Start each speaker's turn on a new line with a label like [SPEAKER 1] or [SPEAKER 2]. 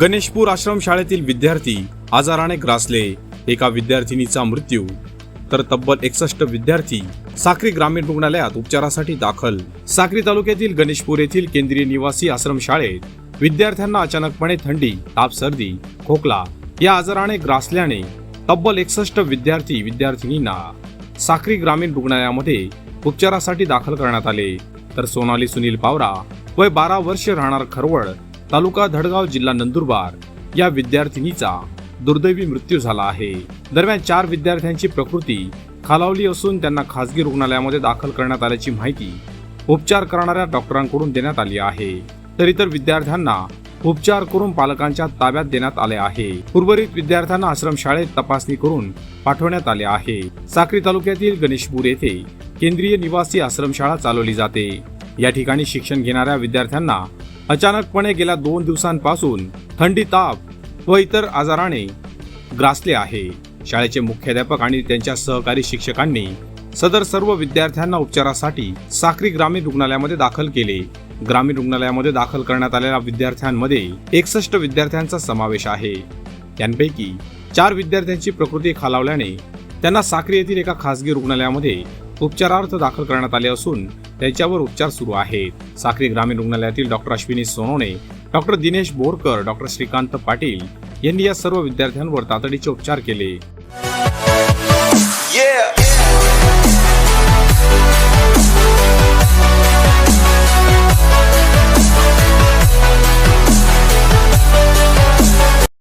[SPEAKER 1] गणेशपूर आश्रमशाळेतील विद्यार्थी आजाराने ग्रासले. एका विद्यार्थिनीचा मृत्यू. तर तब्बल एकसष्ट विद्यार्थी साक्री ग्रामीण रुग्णालयात उपचारासाठी दाखल. साक्री तालुक्यातील गणेशपूर येथील केंद्रीय निवासी आश्रमशाळेत विद्यार्थ्यांना अचानकपणे थंडी ताप सर्दी खोकला या आजाराने ग्रासल्याने तब्बल एकसष्ट विद्यार्थी विद्यार्थिनींना साक्री ग्रामीण रुग्णालयामध्ये उपचारासाठी दाखल करण्यात आले. तर सोनाली सुनील पावरा वय बारा वर्ष राहणार खरवड तालुका धडगाव जिल्हा नंदुरबार या विद्यार्थिनीचा दुर्दैवी मृत्यू झाला आहे. दरम्यान चार विद्यार्थ्यांची प्रकृती खालावली असून त्यांना खासगी रुग्णालयामध्ये दाखल करण्यात आल्याची माहिती उपचार करणाऱ्या डॉक्टरांकडून देण्यात आली आहे. तर इतर विद्यार्थ्यांना उपचार करून पालकांच्या ताब्यात देण्यात आले आहे. उर्वरित विद्यार्थ्यांना आश्रमशाळेत तपासणी करून पाठवण्यात आले आहे. साक्री तालुक्यातील गणेशपूर येथे केंद्रीय निवासी आश्रमशाळा चालवली जाते. या ठिकाणी शिक्षण घेणाऱ्या विद्यार्थ्यांना अचानकपणे गेल्या दोन दिवसांपासून थंडी ताप व इतर आजाराने ग्रासले आहे. शाळेचे मुख्याध्यापक आणि त्यांच्या सहकारी शिक्षकांनी सदर सर्व विद्यार्थ्यांना उपचारासाठी साक्री ग्रामीण रुग्णालयामध्ये दाखल केले. ग्रामीण रुग्णालयामध्ये दाखल करण्यात आलेल्या विद्यार्थ्यांमध्ये एकसष्ट विद्यार्थ्यांचा समावेश आहे. त्यांपैकी चार विद्यार्थ्यांची प्रकृती खालावल्याने त्यांना साक्री येथील एका खासगी रुग्णालयामध्ये उपचारार्थ दाखल करण्यात आले असून त्यांच्यावर उपचार सुरू आहेत. साक्री ग्रामीण रुग्णालयातील doctor Ashwini Sonawane doctor Dinesh Borkar doctor Shrikant Patil यांनी या सर्व विद्यार्थ्यांवर तातडीचे उपचार केले.
[SPEAKER 2] Yeah.